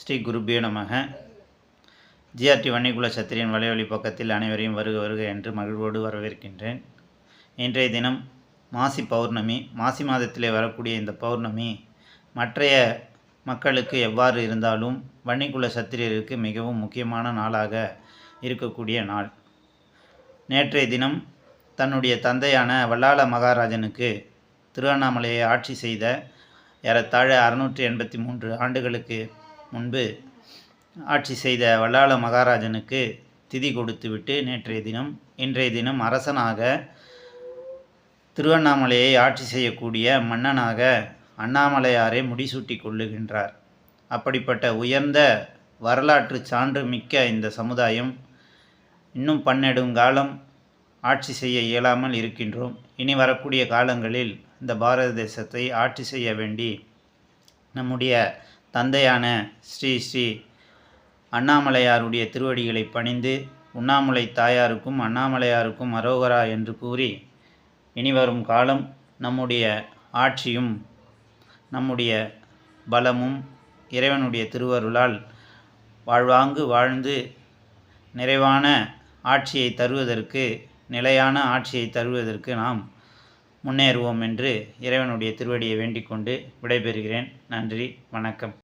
ஸ்ரீ குருபியோ நமக. ஜிஆர்டி வன்னிகுல சத்திரியன் வலைவழி பக்கத்தில் அனைவரையும் வருக வருக என்று மகிழ்வோடு வரவேற்கின்றேன். இன்றைய தினம் மாசி பௌர்ணமி. மாசி மாதத்திலே வரக்கூடிய இந்த பௌர்ணமி மற்றைய மக்களுக்கு எவ்வாறு இருந்தாலும் வன்னிக்குல சத்திரியருக்கு மிகவும் முக்கியமான நாளாக இருக்கக்கூடிய நாள். நேற்றைய தினம் தன்னுடைய தந்தையான வல்லாள மகாராஜனுக்கு திருவண்ணாமலையை ஆட்சி செய்த ஏறத்தாழ அறுநூற்றி எண்பத்தி மூன்று ஆண்டுகளுக்கு முன்பு ஆட்சி செய்த வல்லாள மகாராஜனுக்கு திதி கொடுத்துவிட்டு நேற்றைய தினம் இன்றைய தினம் அரசனாக திருவண்ணாமலையை ஆட்சி செய்யக்கூடிய மன்னனாக அண்ணாமலையாரை முடிசூட்டி கொள்ளுகின்றார். அப்படிப்பட்ட உயர்ந்த வரலாற்று சான்று மிக்க இந்த சமுதாயம் இன்னும் பன்னெடுங்காலம் ஆட்சி செய்ய இயலாமல் இருக்கின்றோம். இனி வரக்கூடிய காலங்களில் இந்த பாரத தேசத்தை ஆட்சி செய்ய வேண்டி நம்முடைய தந்தையான ஸ்ரீ ஸ்ரீ அண்ணாமலையாருடைய திருவடிகளை பணிந்து உண்ணாமலை தாயாருக்கும் அண்ணாமலையாருக்கும் அரோகரா என்று கூறி இனி வரும் காலம் நம்முடைய ஆட்சியும் நம்முடைய பலமும் இறைவனுடைய திருவருளால் வாழ்வாங்கு வாழ்ந்து நிறைவான ஆட்சியை தருவதற்கு நிலையான ஆட்சியை தருவதற்கு நாம் முன்னேறுவோம் என்று இறைவனுடைய திருவடியை வேண்டிக் கொண்டு விடைபெறுகிறேன். நன்றி வணக்கம்.